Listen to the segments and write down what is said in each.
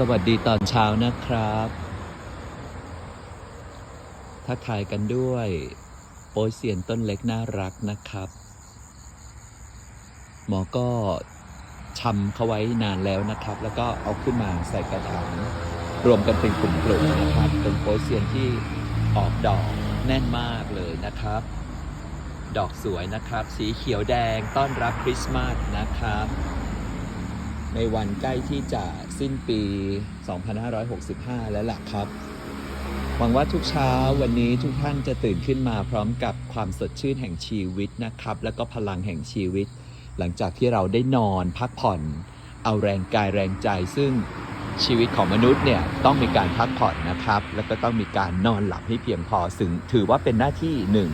สวัสดีตอนเช้านะครับ ทักทายกันด้วย โปยเซียนต้นเล็กน่ารักนะครับ หมอก็ชำเขาไว้นานแล้วนะครับ แล้วก็เอาขึ้นมาใส่กระถางรวมกันเป็นกลุ่มปลูกนะครับ เป็นโปยเซียนที่ออกดอกแน่นมากเลยนะครับ ดอกสวยนะครับ สีเขียวแดงต้อนรับคริสต์มาสนะครับ ในวันใกล้ที่จะสิ้นปี 2565 แล้วล่ะครับ หวังว่าทุกเช้าวันนี้ทุกท่านจะตื่นขึ้นมาพร้อมกับความสดชื่นแห่งชีวิตนะครับ แล้วก็พลังแห่งชีวิต หลังจากที่เราได้นอนพักผ่อน เอาแรงกายแรงใจซึ่งชีวิตของมนุษย์เนี่ยต้องมีการพักผ่อนนะครับ แล้วก็ต้องมีการนอนหลับให้เพียงพอซึ่งถือว่าเป็นหน้าที่หนึ่ง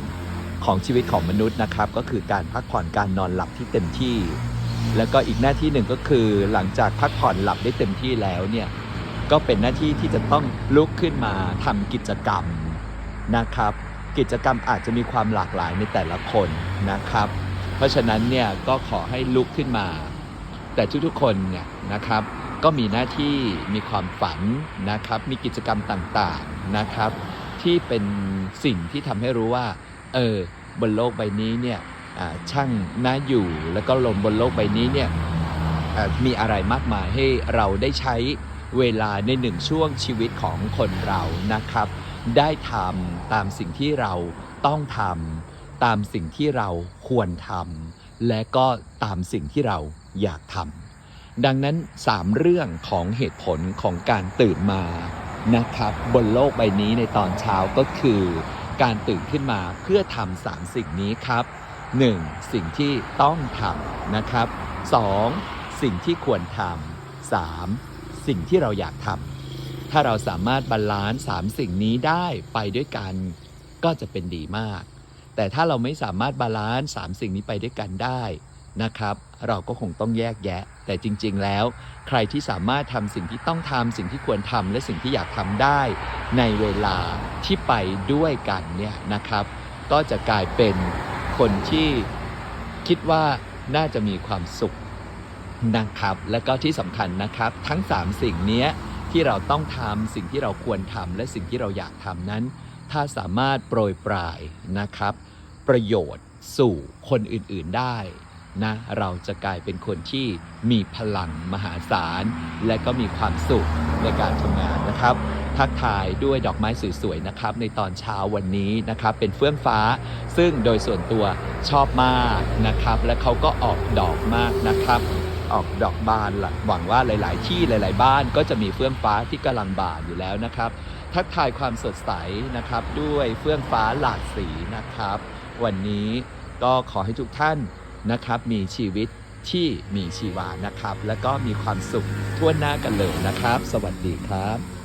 ของชีวิตของมนุษย์นะครับ ก็คือการพักผ่อนการนอนหลับที่เต็มที่ แล้วก็อีกหน้าที่หนึ่งก็คือหลังจากพักผ่อนหลับได้เต็มที่แล้วเนี่ยก็เป็นหน้าที่ที่จะต้องลุกขึ้นมาทำกิจกรรมนะครับ กิจกรรมอาจจะมีความหลากหลายในแต่ละคนนะครับ เพราะฉะนั้นเนี่ยก็ขอให้ลุกขึ้นมา แต่ทุกๆคนเนี่ยนะครับก็มีหน้าที่มีความฝันนะครับ มีกิจกรรมต่างๆนะครับ ที่เป็นสิ่งที่ทำให้รู้ว่า เออบนโลกใบนี้เนี่ย ช่างน่าอยู่ แล้วก็ลมบนโลกใบนี้เนี่ยมีอะไรมากมายให้เราได้ใช้เวลาในหนึ่งช่วงชีวิตของคนเรานะครับ ได้ทำตามสิ่งที่เราต้องทำตามสิ่งที่เราควรทำและก็ตามสิ่งที่เราอยากทำดังนั้น 3 เรื่องของเหตุผลของการตื่นมานะครับ บนโลกใบนี้ในตอนเช้าก็คือ การตื่นขึ้นมาเพื่อทำสามสิ่งนี้ครับ 1. สิ่งที่ต้องทำนะครับ 2. สิ่งที่ควรทำ 3. สิ่งที่เราอยากทำถ้าเราสามารถบาลานซ์สามสิ่งนี้ได้ไปด้วยกันก็จะเป็นดีมาก แต่ถ้าเราไม่สามารถบาลานซ์สามสิ่งนี้ไปด้วยกันได้นะครับ เราก็คงต้องแยกแยะ แต่จริง ๆ แล้ว ใครที่สามารถทำสิ่งที่ต้องทำสิ่งที่ควรทำและสิ่งที่อยากทำได้ ในเวลาที่ไปด้วยกันเนี่ยนะครับ ก็จะกลายเป็น คนที่คิดว่าน่าจะมีความสุขนะครับ และก็ที่สำคัญนะครับ ทั้ง 3 สิ่งนี้ที่เราต้องทำสิ่งที่เราควรทำและสิ่งที่เราอยากทำนั้น ถ้าสามารถโปรยปลายนะครับ ประโยชน์สู่คนอื่นๆได้นะเราจะกลายเป็นคนที่มีพลังมหาศาล และก็มีความสุขในการทำงานนะครับ ทักทายด้วยดอกไม้สวยๆนะครับในตอนเช้าวันนี้นะครับเป็นเฟื่องฟ้า ซึ่งโดยส่วนตัวชอบมากนะครับ และเขาก็ออกดอกมากนะครับ ออกดอกบานหหวังว่าหลาย ๆ ที่หลาย ๆ บ้านก็จะมีเฟื่องฟ้าที่กำลังบานอยู่แล้วนะครับ ทักทายความสดใสนะครับด้วยเฟื่องฟ้าหลากสีนะครับ วันนี้ก็ขอให้ทุกท่านนะครับมีชีวิตที่มีชีวานะครับ และก็มีความสุขทั่วหน้ากันเลยนะครับ สวัสดีครับ